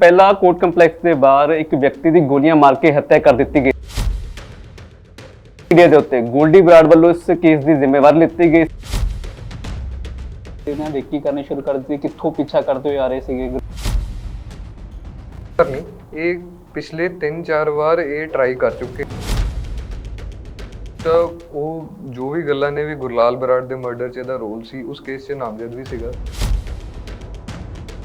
ਪਹਿਲਾਂ court complex ਦੇ ਬਾਹਰ ਇੱਕ ਵਿਅਕਤੀ ਦੀ ਗੋਲੀਆਂ ਮਾਰ ਕੇ ਹੱਤਿਆ ਕਰ ਦਿੱਤੀ ਗਈ। ਮੀਡੀਆ ਦੇ ਉੱਤੇ ਗੋਲਡੀ ਬਰਾੜ ਵੱਲੋਂ ਇਸ ਕੇਸ ਦੀ ਜ਼ਿੰਮੇਵਾਰੀ ਲਿੱਤੀ ਗਈ। ਇਹਨਾਂ ਨੇ ਕੀ ਕਰਨੀ ਸ਼ੁਰੂ ਕਰ ਦਿੱਤੀ ਕਿੱਥੋਂ ਪਿੱਛਾ ਕਰਦੇ ਹੋਏ ਆ ਰਹੇ ਸੀਗੇ? ਪਰ ਨਹੀਂ ਇਹ ਪਿਛਲੇ 3-4 ਵਾਰ ਇਹ ਟਰਾਈ ਕਰ ਚੁੱਕੇ। ਤਾਂ ਉਹ ਜੋ ਵੀ ਗੱਲਾਂ ਨੇ ਵੀ ਗੁਰਲਾਲ ਬਰਾੜ ਦੇ ਮਰਡਰ 'ਚ ਇਹਦਾ ਰੋਲ ਸੀ ਉਸ ਕੇਸ 'ਚ ਨਾਮਜ਼ਦ ਵੀ ਸੀਗਾ।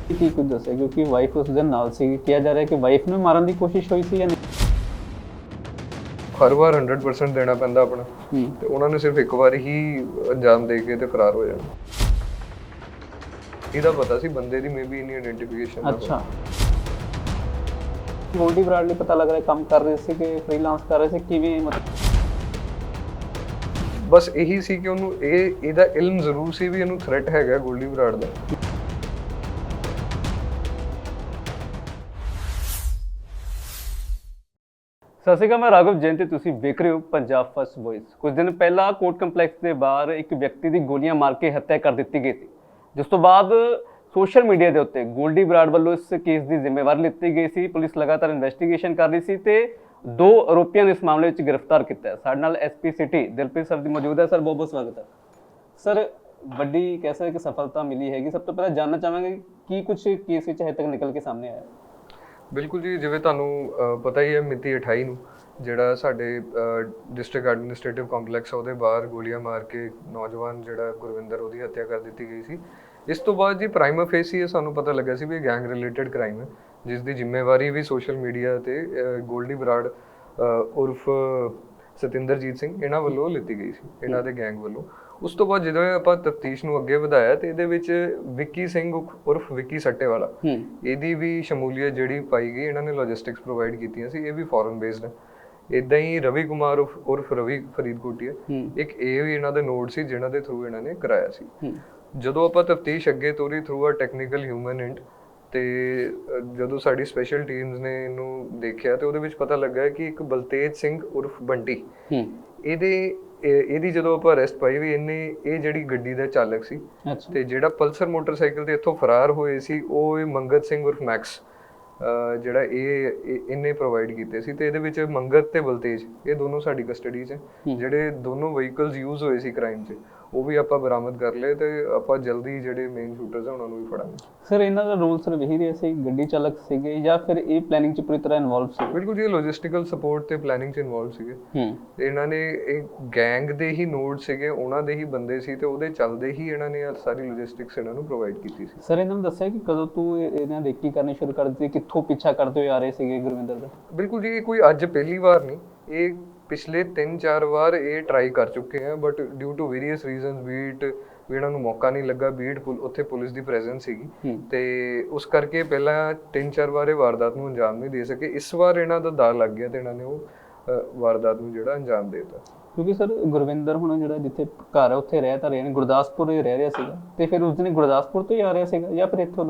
ਕੀ ਕੁਝ ਦੱਸਿਆ ਕਿਉਂਕਿ ਵਾਈਫ ਉਸ ਦੇ ਨਾਲ ਸੀ। ਕਿਹਾ ਜਾ ਰਿਹਾ ਕਿ ਵਾਈਫ ਨੂੰ ਮਾਰਨ ਦੀ ਕੋਸ਼ਿਸ਼ ਹੋਈ ਸੀ ਜਾਂ ਨਹੀਂ? ਹਰ ਵਾਰ 100% ਦੇਣਾ ਪੈਂਦਾ ਆਪਣਾ। ਹੂੰ। ਤੇ ਉਹਨਾਂ ਨੇ ਸਿਰਫ ਇੱਕ ਵਾਰ ਹੀ ਅੰਜਾਮ ਦੇ ਕੇ ਤੇ ਫਰਾਰ ਹੋ ਜਾਣਾ ਇਹਦਾ ਪਤਾ ਸੀ ਬੰਦੇ ਦੀ ਮੇਬੀ ਇਨੀ ਆਇਡੈਂਟੀਫਿਕੇਸ਼ਨ ਅੱਛਾ। ਗੋਲਡੀ ਬਰਾਡ ਲਈ ਪਤਾ ਲੱਗ ਰਿਹਾ ਕੰਮ ਕਰ ਰਹੇ ਸੀ ਕਿ ਫ੍ਰੀਲਾਂਸ ਕਰ ਰਹੇ ਸੀ ਕਿਵੇਂ ਮਤਲਬ? ਬਸ ਇਹੀ ਸੀ ਕਿ ਉਹਨੂੰ ਇਹ ਇਹਦਾ ਇਲਮ ਜ਼ਰੂਰ ਸੀ ਵੀ ਇਹਨੂੰ ਥ੍ਰੈਟ ਹੈਗਾ ਗੋਲਡੀ ਬਰਾੜ ਦਾ। ਸਤਿ ਸ਼੍ਰੀ ਅਕਾਲ, ਮੈਂ ਰਾਘਵ ਜੈਨ ਤੇ ਤੁਸੀਂ ਵੇਖ ਰਹੇ ਹੋ ਪੰਜਾਬ ਫਸਟ ਵੌਇਸ ਕੁਝ ਦਿਨ ਪਹਿਲਾਂ ਕੋਰਟ ਕੰਪਲੈਕਸ ਦੇ ਬਾਹਰ ਇੱਕ ਵਿਅਕਤੀ ਦੀ ਗੋਲੀਆਂ ਮਾਰ ਕੇ ਹੱਤਿਆ ਕਰ ਦਿੱਤੀ ਗਈ ਸੀ। ਜਿਸ ਤੋਂ ਬਾਅਦ ਸੋਸ਼ਲ ਮੀਡੀਆ ਦੇ ਉੱਤੇ ਗੋਲਡੀ ਬਰਾੜ ਵੱਲੋਂ ਇਸ ਕੇਸ ਦੀ ਜ਼ਿੰਮੇਵਾਰੀ ਲਿੱਤੀ ਗਈ ਸੀ। ਪੁਲਿਸ ਲਗਾਤਾਰ ਇਨਵੈਸਟੀਗੇਸ਼ਨ ਕਰ ਰਹੀ ਸੀ ਤੇ ਦੋ ਆਰੋਪੀਆਂ ਨੂੰ ਇਸ ਮਾਮਲੇ ਵਿੱਚ ਗ੍ਰਿਫਤਾਰ ਕੀਤਾ ਹੈ। ਸਾਡੇ ਨਾਲ ਐਸਪੀ ਸਿਟੀ ਦਿਲਪ੍ਰੀਤ ਸਰ ਦੀ ਮੌਜੂਦ ਹੈ। ਸਰ, ਬਹੁਤ ਬਹੁਤ ਸਵਾਗਤ ਹੈ। ਸਰ, ਵੱਡੀ ਕਹਿ ਸਕਦੇ ਕਿ ਸਫਲਤਾ ਮਿਲੀ ਹੈਗੀ। ਸਭ ਤੋਂ ਪਹਿਲਾਂ ਜਾਨਣਾ ਚਾਹਾਂਗੇ ਕੀ ਕੁਝ ਕੇਸ ਵਿੱਚ ਹਜੇ ਤੱਕ ਨਿਕਲ ਕੇ ਸਾਹਮਣੇ ਆਇਆ ਬਿਲਕੁਲ ਜੀ, ਜਿਵੇਂ ਤੁਹਾਨੂੰ ਪਤਾ ਹੀ ਹੈ ਮਿਤੀ 28 ਨੂੰ, ਜਿਹੜਾ ਸਾਡੇ ਡਿਸਟ੍ਰਿਕਟ ਐਡਮਿਨਿਸਟ੍ਰੇਟਿਵ ਕੰਪਲੈਕਸ ਉਹਦੇ ਬਾਹਰ ਗੋਲੀਆਂ ਮਾਰ ਕੇ ਨੌਜਵਾਨ ਜਿਹੜਾ ਗੁਰਵਿੰਦਰ, ਉਹਦੀ ਹੱਤਿਆ ਕਰ ਦਿੱਤੀ ਗਈ ਸੀ। ਇਸ ਤੋਂ ਬਾਅਦ ਜੀ ਪ੍ਰਾਈਮਾ ਫੇਸੀ ਇਹ ਸਾਨੂੰ ਪਤਾ ਲੱਗਾ ਸੀ ਵੀ ਇਹ ਗੈਂਗ ਰਿਲੇਟਡ ਕ੍ਰਾਈਮ ਹੈ, ਜਿਸ ਦੀ ਜ਼ਿੰਮੇਵਾਰੀ ਵੀ ਸੋਸ਼ਲ ਮੀਡੀਆ ਤੇ ਗੋਲਡੀ ਬਰਾੜ ਉਰਫ, ਸਤਿੰਦਰਜੀਤ ਸਿੰਘ, ਇਹਨਾਂ ਵੱਲੋਂ ਲਿੱਤੀ ਗਈ ਸੀ, ਇਹਨਾਂ ਦੇ ਗੈਂਗ ਵੱਲੋਂ। ਉਸ ਤੋਂ ਬਾਅਦ ਜਦੋਂ ਆਪਾਂ ਤਫਤੀਸ਼ ਨੂੰ ਅੱਗੇ ਵਧਾਇਆ ਤੇ ਇਹਦੇ ਵਿੱਚ ਵਿੱਕੀ ਸਿੰਘ ਉਰਫ ਵਿੱਕੀ ਸੱਟੇਵਾਲਾ ਹੂੰ। ਇਹਦੀ ਵੀ ਸ਼ਮੂਲੀਅਤ ਜਿਹੜੀ ਪਾਈ ਗਈ ਇਹਨਾਂ ਨੇ ਲੌਜਿਸਟਿਕਸ ਪ੍ਰੋਵਾਈਡ ਕੀਤੀਆਂ ਸੀ ਇਹ ਵੀ ਫੋਰਨ ਬੇਸਡ ਹੈ ਇਦਾਂ ਹੀ ਰਵੀ ਕੁਮਾਰ ਉਰਫ- ਉਰਫ ਰਵੀ ਫਰੀਦਕੋਟੀਆ ਇੱਕ ਇਹ ਵੀ ਇਹਨਾਂ ਦੇ ਨੋਟ ਸੀ ਜਿਨ੍ਹਾਂ ਦੇ ਥਰੂ ਇਹਨਾਂ ਨੇ ਕਰਾਇਆ ਸੀ। ਜਦੋਂ ਆਪਾਂ ਤਫਤੀਸ਼ ਅੱਗੇ ਤੋਰੀ ਥਰੂ ਆ ਟੈਕਨੀਕਲ ਹਿਊਮਨ ਇੰਟ ਤੇ ਜਦੋਂ ਸਾਡੀ ਸਪੈਸ਼ਲ ਟੀਮਸ ਨੇ ਇਹਨੂੰ ਦੇਖਿਆ ਤੇ ਉਹਦੇ ਵਿੱਚ ਪਤਾ ਲੱਗਾ ਕਿ ਇੱਕ ਬਲਤੇਜ ਸਿੰਘ ਉਰਫ ਬੰਟੀ ਹੂੰ। ਇਹਦੇ ਇਹ- ਇਹਦੀ ਜਦੋਂ ਆਪਾਂ ਅਰੈਸਟ ਪਾਈ ਵੀ ਇਹਨੇ ਇਹ ਜਿਹੜੀ ਗੱਡੀ ਦਾ ਚਾਲਕ ਸੀ ਤੇ ਜਿਹੜਾ ਪਲਸਰ ਮੋਟਰਸਾਈਕਲ ਤੇ ਇੱਥੋਂ ਫਰਾਰ ਹੋਏ ਸੀ ਉਹ ਇਹ ਮੰਗਤ ਸਿੰਘ ਉਰਫ ਮੈਕਸ ਜਿਹੜਾ ਇਹ ਇਹ- ਇਹਨੇ ਪ੍ਰੋਵਾਈਡ ਕੀਤੇ ਸੀ ਤੇ ਇਹਦੇ ਵਿੱਚ ਮੰਗਤ ਤੇ ਬਲਤੇਜ ਇਹ ਦੋਨੋਂ ਸਾਡੀ ਕਸਟਡੀ 'ਚ। ਜਿਹੜੇ ਦੋਨੋਂ ਵਹੀਕਲਸ ਯੂਜ਼ ਹੋਏ ਸੀ ਕ੍ਰਾਈਮ 'ਚ। ਉਹ ਵੀ ਆਪਾਂ ਬਰਾਮਦ ਕਰ ਲਏ ਤੇ ਆਪਾਂ ਜਲਦੀ ਜਿਹੜੇ ਮੇਨ ਸ਼ੂਟਰਸ ਆ ਉਹਨਾਂ ਨੂੰ ਵੀ ਫੜਾਂਗੇ। ਸਰ ਇਹਨਾਂ ਦਾ ਰੋਲ ਸਿਰਫ ਇਹੀ ਰਿਹਾ ਸੀ ਗੱਡੀ ਚਾਲਕ ਸੀਗੇ ਜਾਂ ਫਿਰ ਇਹ ਪਲੈਨਿੰਗ ਚ ਪੂਰੀ ਤਰ੍ਹਾਂ ਇਨਵੋਲਵ ਸੀ? ਬਿਲਕੁਲ ਜੀ ਲੌਜਿਸਟੀਕਲ ਸਪੋਰਟ ਤੇ ਪਲੈਨਿੰਗ 'ਚ ਇਨਵੋਲਵ ਸੀਗੇ। ਹੂੰ। ਤੇ ਇਹਨਾਂ ਨੇ ਇਹ ਗੈਂਗ ਦੇ ਹੀ ਨੋਡ ਸੀਗੇ ਉਹਨਾਂ ਦੇ ਹੀ ਬੰਦੇ ਸੀ ਤੇ ਉਹਦੇ ਚੱਲਦੇ ਹੀ ਇਹਨਾਂ ਨੇ ਸਾਰੀ ਲੌਜਿਸਟਿਕਸ ਇਹਨਾਂ ਨੂੰ ਪ੍ਰੋਵਾਈਡ ਕੀਤੀ ਸੀ। ਸਰ ਇਹਨਾਂ ਨੂੰ ਦੱਸਿਆ ਕਿ ਕਦੋਂ ਤੋਂ ਇਹ- ਇਹਨਾਂ ਰੇਕੀ ਕਰਨੀ ਸ਼ੁਰੂ ਕਰ ਦਿੱਤੀ ਕਿੱਥੋਂ ਪਿੱਛਾ ਕਰਦੇ ਹੋਏ ਆ ਰਹੇ ਸੀਗੇ ਗੁਰਵਿੰਦਰ ਦਾ ਬਿਲਕੁਲ ਜੀ ਕੋਈ ਅੱਜ ਪਹਿਲੀ ਵਾਰ ਨਹੀਂ ਇਹ ਪਿਛਲੇ 3-4 ਵਾਰ ਇਹ ਟਰਾਈ ਕਰ ਚੁੱਕੇ ਆ but due to various reasons beat ਵੀ ਇਹਨਾਂ ਨੂੰ ਮੌਕਾ ਨਹੀਂ ਲੱਗਾ ਬੀਟ ਪੁਲ ਉੱਥੇ ਪੁਲਿਸ ਦੀ ਪ੍ਰੈਜ਼ੈਂਸ ਸੀਗੀ ਹੂੰ। ਤੇ ਉਸ ਕਰਕੇ ਪਹਿਲਾਂ 3-4 ਵਾਰ ਇਹ ਵਾਰਦਾਤ ਨੂੰ ਅੰਜਾਮ ਨਹੀਂ ਦੇ ਸਕੇ। ਇਸ ਵਾਰ ਇਹਨਾਂ ਦਾ ਦਾਅ ਲੱਗ ਗਿਆ ਤੇ ਇਹਨਾਂ ਨੇ ਉਹ ਵਾਰਦਾਤ ਨੂੰ ਜਿਹੜਾ ਅੰਜਾਮ ਦੇ ਦਿੱਤਾ। ਕਿਉਂਕਿ ਸਰ ਗੁਰਵਿੰਦਰ ਹੁਣ ਜਿਹੜਾ ਜਿੱਥੇ ਘਰ ਹੈ ਉੱਥੇ ਰਹਿ ਤਾਂ ਰਿਹਾ ਨਹੀਂ ਗੁਰਦਾਸਪੁਰ ਹੀ ਰਹਿ ਰਿਹਾ ਸੀਗਾ। ਤੇ ਫਿਰ ਉਸ ਦਿਨ ਗੁਰਦਾਸਪੁਰ ਤੋਂ ਹੀ ਆ ਰਿਹਾ ਸੀਗਾ ਜਾਂ ਫਿਰ ਇੱਥੋਂ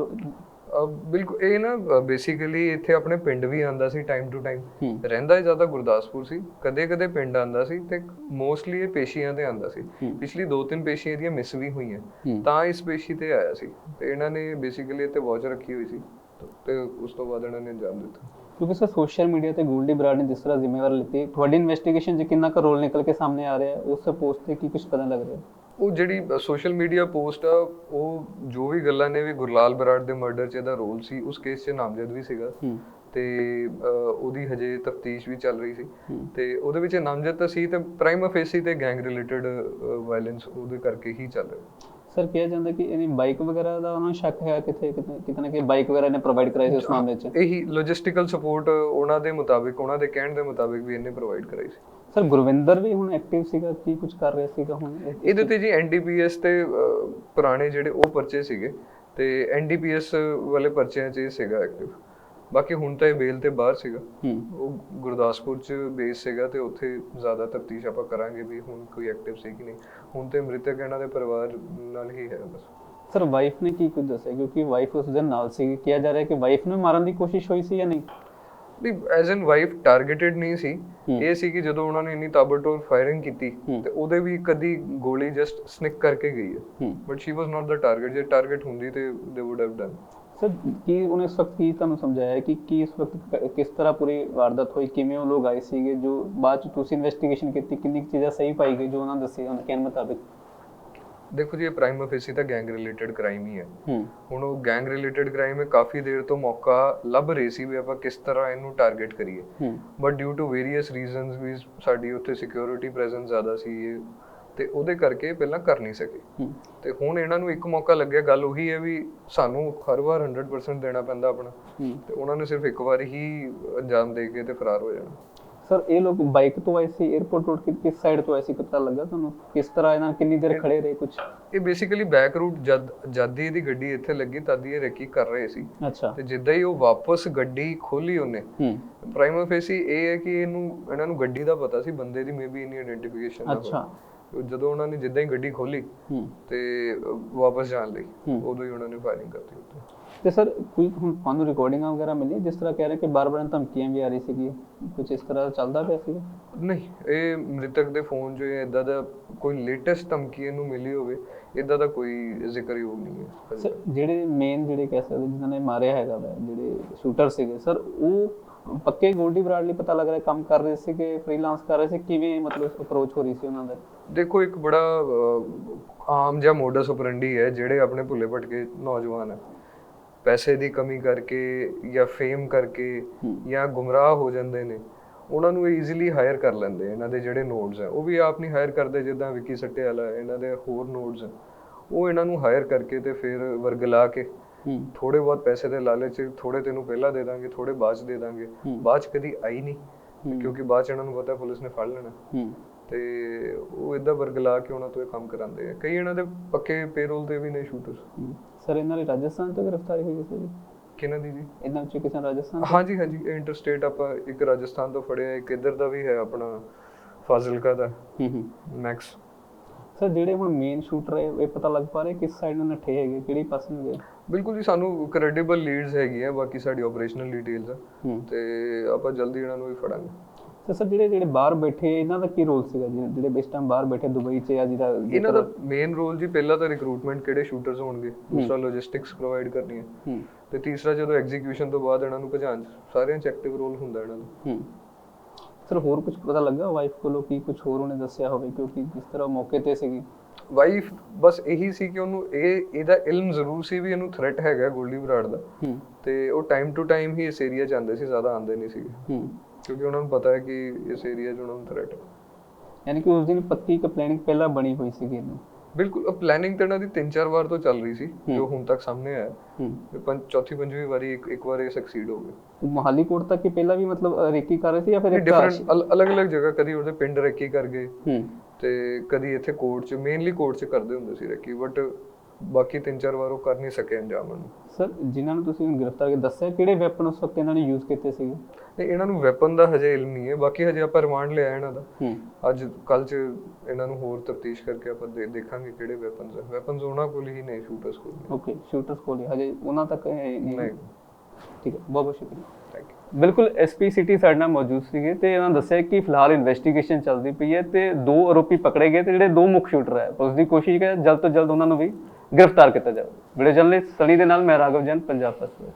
ਬਿਲਕੁਲ ਇਹ ਨਾ ਬੇਸਿਕਲੀ ਇੱਥੇ ਆਪਣੇ ਪਿੰਡ ਵੀ ਆਂਦਾ ਸੀ ਟਾਈਮ ਟੂ ਟਾਈਮ ਰਹਿੰਦਾ ਹੀ ਜ਼ਿਆਦਾ ਗੁਰਦਾਸਪੁਰ ਸੀ। ਕਦੇ ਕਦੇ ਪਿੰਡ ਆਂਦਾ ਸੀ ਤੇ ਮੋਸਟਲੀ ਇਹ ਪੇਸ਼ੀਆਂ ਤੇ ਆਂਦਾ ਸੀ। ਪਿਛਲੀ ਦੋ ਤਿੰਨ ਪੇਸ਼ੀਆਂ ਇਹਦੀਆਂ ਮਿਸ ਵੀ ਹੋਈਆਂ। ਤਾਂ ਇਸ ਪੇਸ਼ੀ ਤੇ ਆਇਆ ਸੀ। ਤੇ ਇਹਨਾਂ ਨੇ ਬੇਸਿਕਲੀ ਇੱਥੇ ਵਾਚ ਰੱਖੀ ਹੋਈ ਸੀ। ਤੇ ਉਸ ਤੋਂ ਬਾਅਦ ਇਹਨਾਂ ਨੇ ਅੰਜਾਮ ਦਿੱਤਾ। ਕਿਉਂਕਿ ਸਰ ਸੋਸ਼ਲ ਮੀਡੀਆ ਤੇ ਗੋਲਡੀ ਬਰਾੜ ਨੇ ਜਿਸ ਤਰ੍ਹਾਂ ਜ਼ਿੰਮੇਵਾਰੀ ਲਿੱਤੀ ਤੁਹਾਡੀ ਇਨਵੈਸਟੀਗੇਸ਼ਨ 'ਚ ਕਿੰਨਾ ਕੁ ਰੋਲ ਨਿਕਲ ਕੇ ਸਾਹਮਣੇ ਆ ਰਿਹਾ? ਉਸ ਪੋਸਟ ਤੇ ਕੀ ਕੁਝ ਪਤਾ ਲੱਗ ਰਿਹਾ? ਉਹ ਜਿਹੜੀ ਸੋਸ਼ਲ ਮੀਡੀਆ ਪੋਸਟ ਆ ਉਹ ਜੋ ਵੀ ਗੱਲਾਂ ਨੇ ਵੀ ਗੁਰਲਾਲ ਬਰਾੜ ਦੇ ਮਰਡਰ 'ਚ ਇਹਦਾ ਰੋਲ ਸੀ ਉਸ ਕੇਸ 'ਚ ਨਾਮਜ਼ਦ ਵੀ ਸੀਗਾ। ਤੇ ਉਹਦੀ ਹਜੇ ਤਫਤੀਸ਼ ਵੀ ਚੱਲ ਰਹੀ ਸੀ। ਤੇ ਉਹਦੇ ਵਿੱਚ ਨਾਮਜ਼ਦ ਤਾਂ ਸੀ ਤੇ ਪ੍ਰਾਈਮ ਫੇਸੀ ਤੇ ਗੈਂਗ ਰਿਲੇਟਡ ਵਾਇਲੈਂਸ ਉਹਦੇ ਕਰਕੇ ਹੀ ਚੱਲ ਰਿਹਾ। ਸਰ ਕਿਹਾ ਜਾਂਦਾ ਕਿ ਇਹਦੀ ਬਾਈਕ ਵਗੈਰਾ ਦਾ ਉਹਨਾਂ ਨੂੰ ਸ਼ੱਕ ਹੈ ਕਿਤੇ ਕਿਤੇ ਕਿਤੇ ਨਾ ਕਿ ਬਾਈਕ ਵਗੈਰਾ ਇਹਨੇ ਪ੍ਰੋਵਾਈਡ ਕਰਾਈ ਸੀ ਉਸ ਮਾਮਲੇ 'ਚ? ਇਹੀ ਲੌਜਿਸਟੀਕਲ ਸਪੋਰਟ ਉਹਨਾਂ ਦੇ ਮੁਤਾਬਿਕ ਉਹਨਾਂ ਦੇ ਕਹਿਣ ਦੇ ਮੁਤਾਬਿਕ ਵੀ ਇਹਨੇ ਪ੍ਰੋਵਾਈਡ ਕਰਾਈ ਸੀ। ਸਰ ਗੁਰਵਿੰਦਰ ਵੀ ਹੁਣ ਐਕਟਿਵ ਸੀਗਾ ਕੀ ਕੁਝ ਕਰ ਰਿਹਾ ਸੀਗਾ ਹੁਣ? ਇਹ? ਇਹਦੇ ਤੇ ਜੀ ਐਨਡੀਪੀਐਸ ਤੇ ਪੁਰਾਣੇ ਜਿਹੜੇ ਉਹ ਪਰਚੇ ਸੀਗੇ ਤੇ ਐਨਡੀਪੀਐਸ ਵਾਲੇ ਪਰਚਿਆਂ 'ਚ ਸੀਗਾ ਐਕਟਿਵ ਬਾਕੀ ਹੁਣ ਤਾਂ ਇਹ ਬੇਲ ਤੇ ਬਾਹਰ ਸੀਗਾ। ਉਹ ਗੁਰਦਾਸਪੁਰ 'ਚ ਬੇਸ ਸੀਗਾ ਤੇ ਉੱਥੇ ਜ਼ਿਆਦਾ ਤਫਤੀਸ਼ ਆਪਾਂ ਕਰਾਂਗੇ ਵੀ ਹੁਣ ਕੋਈ ਐਕਟਿਵ ਸੀ ਕਿ ਨਹੀਂ। ਹੁਣ ਤੇ ਮ੍ਰਿਤਕ ਇਹਨਾਂ ਦੇ ਪਰਿਵਾਰ ਨਾਲ ਹੀ ਹੈ ਬਸ। ਸਰ ਵਾਈਫ ਨੇ ਕੀ ਕੁਝ ਦੱਸਿਆ? ਕਿਉਂਕਿ ਵਾਈਫ ਉਸ ਦੇ ਨਾਲ ਸੀ। ਕਿਹਾ ਜਾ ਰਿਹਾ ਕਿ ਵਾਈਫ ਨੂੰ ਮਾਰਨ ਦੀ ਕੋਸ਼ਿਸ਼ ਹੋਈ ਸੀ ਜਾਂ ਨਹੀਂ? ਨਹੀਂ ਐਜ਼ ਐਨ ਵਾਈਫ ਟਾਰਗੇਟਡ ਨਹੀਂ ਸੀ। ਇਹ ਸੀ ਕਿ ਜਦੋਂ ਉਹਨਾਂ ਨੇ ਇੰਨੀ ਤਾਬੜਤੋੜ ਫਾਇਰਿੰਗ ਕੀਤੀ। ਤੇ ਉਹਦੇ ਵੀ ਕਦੀ ਗੋਲੀ ਜਸਟ ਸਨਿਕ ਕਰਕੇ ਗਈ ਹੈ। But she was not the target ਜੇ ਟਾਰਗੇਟ ਹੁੰਦੀ ਤੇ they would have done sir ਕੀ ਉਹਨੇ ਇਸ ਵਕਤ ਕੀ ਤੁਹਾਨੂੰ ਸਮਝਾਇਆ ਕਿ ਕੀ ਇਸ ਵਕਤ ਕਿਸ ਤਰ੍ਹਾਂ ਪੂਰੀ ਵਾਰਦਾਤ ਹੋਈ? ਕਿਵੇਂ ਉਹ ਲੋਕ ਆਏ ਸੀਗੇ? ਜੋ ਬਾਅਦ ਚ ਤੁਸੀਂ ਇਨਵੈਸਟੀਗੇਸ਼ਨ ਕੀਤੀ ਕਿੰਨੀ ਚੀਜ਼ਾਂ ਸਹੀ ਪਾਈ ਗਈ ਜੋ ਉਹਨਾਂ ਦੱਸੇ ਉਹਨਾਂ ਕਹਿਣ ਮੁਤਾਬਿਕ? ਦੇਖੋ ਜੀ ਇਹ ਪ੍ਰਾਈਮ ਆਫਿਸੀ ਤਾਂ ਗੈਂਗ ਰਿਲੇਟਡ ਕ੍ਰਾਈਮ ਹੀ ਹੈ। ਹੁਣ ਉਹ ਗੈਂਗ ਰਿਲੇਟਡ ਕ੍ਰਾਈਮ ਹੈ ਕਾਫੀ ਦੇਰ ਤੋਂ ਮੌਕਾ ਲੱਭ ਰਹੀ ਸੀ ਵੀ ਆਪਾਂ ਕਿਸ ਤਰ੍ਹਾਂ ਇਹਨੂੰ ਟਾਰਗੇਟ ਕਰੀਏ। But due to various reasons ਵੀ ਸਾਡੀ ਉੱਥੇ ਸਿਕਿਉਰਿਟੀ ਪ੍ਰੈਜ਼ੈਂਸ ਜ਼ਿਆਦਾ ਸੀ ਤੇ ਉਹਦੇ ਕਰਕੇ ਪਹਿਲਾਂ ਕਰ ਨਹੀਂ ਸਕੇ। ਤੇ ਹੁਣ ਇਹਨਾਂ ਨੂੰ ਇੱਕ ਮੌਕਾ ਲੱਗਿਆ। ਗੱਲ ਉਹੀ ਹੈ ਵੀ ਸਾਨੂੰ ਹਰ ਵਾਰ 100% ਦੇਣਾ ਪੈਂਦਾ ਆਪਣਾ। ਹੂੰ। ਤੇ ਉਹਨਾਂ ਨੇ ਸਿਰਫ ਇੱਕ ਵਾਰ ਹੀ ਅੰਜਾਮ ਦੇ ਕੇ ਤੇ ਫਰਾਰ ਹੋ ਜਾਣਾ। ਸਰ ਇਹ ਲੋਕ ਬਾਈਕ ਤੋਂ ਆਏ ਸੀ 에어ਪੋਰਟ ਰੋਡ ਕਿਸ ਸਾਈਡ ਤੋਂ ਆਏ ਸੀ? ਪਤਾ ਲੱਗਾ ਤੁਹਾਨੂੰ? ਕਿਸ ਤਰ੍ਹਾਂ ਇਹਨਾਂ ਕਿੰਨੀ ਦੇਰ ਖੜੇ ਰਹੇ ਕੁਝ ਇਹ ਬੇਸਿਕਲੀ ਬੈਕ ਰੂਟ ਜਦ ਜਦ ਹੀ ਇਹਦੀ ਗੱਡੀ ਇੱਥੇ ਲੱਗੀ ਤਦ ਹੀ ਇਹ ਰੈਕੀ ਕਰ ਰਹੇ ਸੀ। ਅੱਛਾ। ਤੇ ਜਿੱਦਾਂ ਹੀ ਉਹ ਵਾਪਸ ਗੱਡੀ ਖੋਲੀ ਉਹਨੇ ਹੂੰ। ਪ੍ਰਾਈਮ ਫੇਸੀ ਇਹ ਹੈ ਕਿ ਇਹਨੂੰ ਇਹਨਾਂ ਨੂੰ ਗੱਡੀ ਦਾ ਪਤਾ ਸੀ ਬੰਦੇ ਦੀ ਮੇਬੀ ਇਨੀ ਆਇਡੈਂਟੀਫਿਕੇਸ਼ਨ ਅੱਛਾ। ਜਦੋਂ ਉਹਨਾਂ ਨੇ ਜਿੱਦਾਂ ਹੀ ਗੱਡੀ ਖੋਲੀ ਹੂੰ। ਤੇ ਵਾਪਸ ਜਾਣ ਲਈ ਹੂੰ। ਉਦੋਂ ਹੀ ਉਹਨਾਂ ਨੇ ਫਾਇਰਿੰਗ ਕਰਤੀ ਉੱਤੇ ਤੇ ਸਰ ਕੋਈ ਤੁਹਾਨੂੰ ਰਿਕਾਰਡਿੰਗਾਂ ਵਗੈਰਾ ਮਿਲੀ? ਜਿਸ ਤਰ੍ਹਾਂ ਕਹਿ ਰਹੇ ਕਿ ਬਾਰ-ਬਾਰ ਧਮਕੀਆਂ ਵੀ ਆ ਰਹੀ ਸੀਗੀ ਕੁਝ ਇਸ ਤਰ੍ਹਾਂ ਚੱਲਦਾ ਪਿਆ ਸੀ ਨਹੀਂ ਇਹ ਮ੍ਰਿਤਕ ਦੇ ਫੋਨ 'ਚ ਇਦਾਂ ਦਾ ਕੋਈ ਲੇਟੈਸਟ ਧਮਕੀ ਇਹਨੂੰ ਮਿਲੀ ਹੋਵੇ ਇਦਾਂ ਦਾ ਕੋਈ ਜ਼ਿਕਰਯੋਗ ਨਹੀਂ ਹੈ। ਸਰ ਜਿਹੜੇ ਮੇਨ ਜਿਹੜੇ ਕਹਿ ਸਕਦੇ ਜਿਨ੍ਹਾਂ ਨੇ ਮਾਰਿਆ ਹੈਗਾ ਜਿਹੜੇ ਸ਼ੂਟਰ ਸੀਗੇ ਸਰ ਉਹ ਪੱਕੇ ਗੋਲਡੀ ਬਰਾਡ ਲਈ ਪਤਾ ਲੱਗ ਰਿਹਾ ਕੰਮ ਕਰ ਰਹੇ ਸੀ ਕਿ ਫ੍ਰੀਲਾਂਸ ਕਰ ਰਹੇ ਸੀ ਕਿਵੇਂ ਮਤਲਬ ਅਪਰੋਚ ਹੋ ਰਹੀ ਸੀ ਉਹਨਾਂ ਦਾ? ਦੇਖੋ ਇੱਕ ਬੜਾ ਆਮ ਜਿਹਾ ਮੋਡਸ ਆਪਰੈਂਡੀ ਹੈ ਜਿਹੜੇ ਆਪਣੇ ਭੁੱਲੇ ਭਟਕੇ ਨੌਜਵਾਨ ਹੈ ਪੈਸੇ ਦੀ ਕਮੀ ਕਰਕੇ ਜਾਂ ਫੇਮ ਕਰਕੇ ਜਾਂ ਗੁੰਮਰਾਹ ਹੋ ਜਾਂਦੇ ਨੇ ਉਹਨਾਂ ਨੂੰ ਈਜ਼ੀਲੀ ਹਾਇਰ ਕਰ ਲੈਂਦੇ ਇਹਨਾਂ ਦੇ ਜਿਹੜੇ ਨੋਡਸ ਹੈ ਉਹ ਵੀ ਆਪ ਨਹੀਂ ਹਾਇਰ ਕਰਦੇ ਜਿੱਦਾਂ ਵਿੱਕੀ ਸੱਟੇ ਵਾਲਾ ਇਹਨਾਂ ਦੇ ਹੋਰ ਨੋਡਸ ਉਹ ਇਹਨਾਂ ਨੂੰ ਹਾਇਰ ਕਰਕੇ ਤੇ ਫਿਰ ਵਰਗਲਾ ਕੇ ਥੋੜੇ ਬਹੁਤ ਪੈਸੇ ਦੇ ਲਾਲਚ 'ਚ ਥੋੜੇ ਤੈਨੂੰ ਪਹਿਲਾਂ ਦੇ ਦਾਂਗੇ ਥੋੜੇ ਬਾਅਦ 'ਚ ਦੇ ਦਾਂਗੇ। ਬਾਅਦ 'ਚ ਕਦੀ ਆਈ ਨਹੀਂ। ਕਿਉਂਕਿ ਬਾਅਦ 'ਚ ਇਹਨਾਂ ਨੂੰ ਪਤਾ ਪੁਲਿਸ ਨੇ ਫੜ ਲੈਣਾ। ਹੂੰ। ਤੇ ਉਹ ਇਦਾਂ ਵਰਗਲਾ ਕੇ ਉਹਨਾਂ ਤੋਂ ਇਹ ਕੰਮ ਕਰਾਉਂਦੇ ਆ। ਕਈ ਇਹਨਾਂ ਦੇ ਪੱਕੇ ਪੇਰੋਲ ਤੇ ਵੀ ਨੇ ਸ਼ੂਟਰਸ। ਸਰ ਇਹਨਾਂ ਦੀ ਰਾਜਸਥਾਨ ਤੋਂ ਗ੍ਰਿਫਤਾਰੀ ਹੋਈ ਸੀ ਕਿਹਨਾਂ ਦੀ ਜੀ? ਇਹਨਾਂ ਵਿੱਚੋਂ ਕਿਸੇ ਰਾਜਸਥਾਨ? ਹਾਂਜੀ ਹਾਂਜੀ ਇੰਟਰਸਟੇਟ ਆਪਾਂ ਇੱਕ ਰਾਜਸਥਾਨ ਤੋਂ ਫੜਿਆ ਇੱਕ ਇੱਧਰ ਦਾ ਵੀ ਹੈ ਆਪਣਾ ਫਾਜ਼ਿਲਕਾ ਦਾ। ਹੂੰ ਹੂੰ। ਮੈਕਸ ਸਰ ਜਿਹੜੇ ਹੁਣ ਮੇਨ ਸ਼ੂਟਰ ਹੈ ਇਹ ਪਤਾ ਲੱਗ ਪਾ ਰਿਹਾ ਕਿਸ ਸਾਈਡ ਨੂੰ ਨੱਠੇ ਹੈਗੇ ਕਿਹੜੀ ਪਾਸੇ ਨੂੰ ਗਏ? ਬਿਲਕੁਲ ਜੀ ਸਾਨੂੰ ਕ੍ਰੈਡੀਬਲ ਲੀਡਸ ਹੈਗੀਆਂ ਬਾਕੀ ਸਾਡੀ ਆਪਰੇਸ਼ਨਲ ਡਿਟੇਲਸ ਆ। ਤੇ ਆਪਾਂ ਜਲਦੀ ਇਹਨਾਂ ਨੂੰ ਵੀ ਫੜਾਂਗੇ। ਤੇ ਸਰ ਜਿਹੜੇ ਜਿਹੜੇ ਬਾਹਰ ਬੈਠੇ ਇਹਨਾਂ ਦਾ ਕੀ ਰੋਲ ਸੀਗਾ ਜੀ? ਜਿਹੜੇ ਇਸ ਟਾਈਮ ਬਾਹਰ ਬੈਠੇ ਦੁਬਈ 'ਚ ਜਾਂ ਜਿਹਦਾ ਇਹਨਾਂ ਦਾ ਮੇਨ ਰੋਲ ਜੀ ਪਹਿਲਾ ਤਾਂ ਰਿਕਰੂਟਮੈਂਟ ਕਿਹੜੇ ਸ਼ੂਟਰਸ ਹੋਣਗੇ? ਦੂਸਰਾ ਲੌਜਿਸਟਿਕਸ ਪ੍ਰੋਵਾਈਡ ਕਰਨੀ ਹੈ। ਤੇ ਤੀਸਰਾ ਜਦੋਂ ਐਗਜ਼ੀਕਿਊਸ਼ਨ ਤੋਂ ਬਾਅਦ ਇਹਨਾਂ ਨੂੰ ਭਜਾਉਣ 'ਚ ਸਾਰਿਆਂ 'ਚ ਐਕਟਿਵ ਰੋਲ ਹੁੰਦਾ ਇਹਨਾਂ ਦਾ। ਸਰ ਹੋਰ ਕੁਝ ਪਤਾ ਲੱਗਾ ਵਾਈਫ ਕੋਲੋਂ? ਕੀ ਕੁਝ ਹੋਰ ਉਹਨੇ ਦੱਸਿਆ ਹੋਵੇ? ਕਿਉਂਕਿ ਜਿਸ ਤਰ੍ਹਾਂ ਮੌਕੇ ਤੇ ਸੀਗੀ। ਵਾਈਫ ਬਸ ਇਹੀ ਸੀ ਕਿ ਉਹਨੂੰ ਇਹ ਇਹਦਾ ਇਲਮ ਜ਼ਰੂਰ ਸੀ ਵੀ ਇਹਨੂੰ ਥ੍ਰੈਟ ਹੈਗਾ ਗੋਲਡੀ ਬਰਾੜ ਦਾ। ਤੇ ਉਹ ਟਾਈਮ ਟੂ ਟਾਈਮ ਹੀ ਇਸ ਏਰੀਆ ਆਉਂਦੇ ਸੀ ਜ਼ਿਆਦਾ ਆਉਂਦੇ ਨਹੀਂ ਸੀਗੇ। ਹੂੰ। ਕਿਉਂਕਿ ਉਹਨਾਂ ਨੂੰ ਪਤਾ ਹੈ ਕਿ ਇਸ ਏਰੀਆ 'ਚ ਉਹਨਾਂ ਨੂੰ ਥ੍ਰੈਟ ਹੈ। ਯਾਨੀ ਕਿ ਉਸ ਦਿਨ ਪੱਕੀ ਪਲੈਨਿੰਗ ਪਹਿਲਾਂ ਬਣੀ ਹੋਈ ਸੀਗੀ ਇਹਨੂੰ ਬਿਲਕੁਲ ਪਲੈਨਿੰਗ ਤਾਂ ਦੀ ਤਿੰਨ ਚਾਰ ਵਾਰ ਤੋਂ ਚੱਲ ਰਹੀ ਸੀ ਜੋ ਹੁਣ ਤੱਕ ਸਾਹਮਣੇ ਆਇਆ। ਤੇ ਪੰਜ ਚੌਥੀ ਪੰਜਵੀਂ ਵਾਰੀ ਇੱਕ ਇੱਕ ਵਾਰ ਇਹ ਸਕਸੀਡ ਹੋ ਗਏ ਉਹ ਮੋਹਾਲੀ ਕੋਰਟ ਤੱਕ ਕਿ ਪਹਿਲਾਂ ਵੀ ਮਤਲਬ ਰੇਕੀ ਕਰ ਰਹੇ ਸੀ ਜਾਂ ਫਿਰ ਇੱਕ ਡਿਫਰੈਂਟ ਅਲੱਗ-ਅਲੱਗ ਜਗ੍ਹਾ ਕਦੀ ਉਹਦੇ ਪਿੰਡ ਰੈਕੀ ਕਰ ਗਏ। ਤੇ ਕਦੀ ਇੱਥੇ ਕੋਰਟ 'ਚ ਮੇਨਲੀ ਕੋਰਟ 'ਚ ਕਰਦੇ ਹੁੰਦੇ ਸੀ ਰੈਕੀ ਬਟ ਬਾਕੀ ਤਿੰਨ ਚਾਰ ਵਾਰ ਉਹ ਕਰ ਨਹੀਂ ਸਕੇ ਅੰਜਾਮ ਨੂੰ। ਸਰ ਜਿਨ੍ਹਾਂ ਨੂੰ ਤੁਸੀਂ ਹੁਣ ਗ੍ਰਿਫਤਾਰ ਕਰਕੇ ਦੱਸਿਆ ਕਿਹੜੇ ਵੈਪਨ ਉਸ ਵਕਤ ਇਹਨਾਂ ਨੇ ਯੂਜ਼ ਕੀਤੇ ਸੀਗੇ? ਤੇ ਇਹਨਾਂ ਨੂੰ ਵੈਪਨ ਦਾ ਹਜੇ ਇਲਮ ਨਹੀਂ ਹੈ ਬਾਕੀ ਹਜੇ ਆਪਾਂ ਰਿਮਾਂਡ ਲਿਆ ਇਹਨਾਂ ਦਾ। ਅੱਜ ਕੱਲ 'ਚ ਇਹਨਾਂ ਨੂੰ ਹੋਰ ਤਫਤੀਸ਼ ਕਰਕੇ ਆਪਾਂ ਦੇਖਾਂਗੇ ਕਿਹੜੇ ਵੈਪਨਸ ਹੈ ਵੈਪਨਸ ਉਹਨਾਂ ਕੋਲ ਹੀ ਨੇ ਸ਼ੂਟਰਸ ਕੋਲ। ਓਕੇ ਸ਼ੂਟਰਸ ਕੋਲ ਹੀ। ਹਜੇ ਉਹਨਾਂ ਤੱਕ ਨਹੀਂ। ਠੀਕ ਹੈ, ਬਹੁਤ ਬਹੁਤ ਸ਼ੁਕਰੀਆ। ਥੈਂਕ ਯੂ ਬਿਲਕੁਲ ਐਸਪੀ ਸਿਟੀ ਸਾਡੇ ਨਾਲ ਮੌਜੂਦ ਸੀਗੇ ਤੇ ਇਹਨਾਂ ਨੇ ਦੱਸਿਆ ਕਿ ਫਿਲਹਾਲ ਇਨਵੈਸਟੀਗੇਸ਼ਨ ਚੱਲਦੀ ਪਈ ਹੈ ਤੇ ਦੋ ਆਰੋਪੀ ਪਕੜੇ ਗਏ ਤੇ ਜਿਹੜੇ ਦੋ ਮੁੱਖ ਸ਼ੂਟਰ ਹੈ ਉਸ ਦੀ ਕੋਸ਼ਿਸ਼ ਹੈ ਜਲਦ ਤੋਂ ਜਲਦ ਉਹਨਾਂ ਨੂੰ ਵੀ ਗ੍ਰਿਫਤਾਰ ਕੀਤਾ ਜਾਵੇ। ਵੀਡੀਓ ਜਰਨਲਿਸਟ ਸਣੀ ਦੇ ਨਾਲ, ਮੈਂ ਰਾਘਵ ਜੈਨ, ਪੰਜਾਬ ਫਸਟ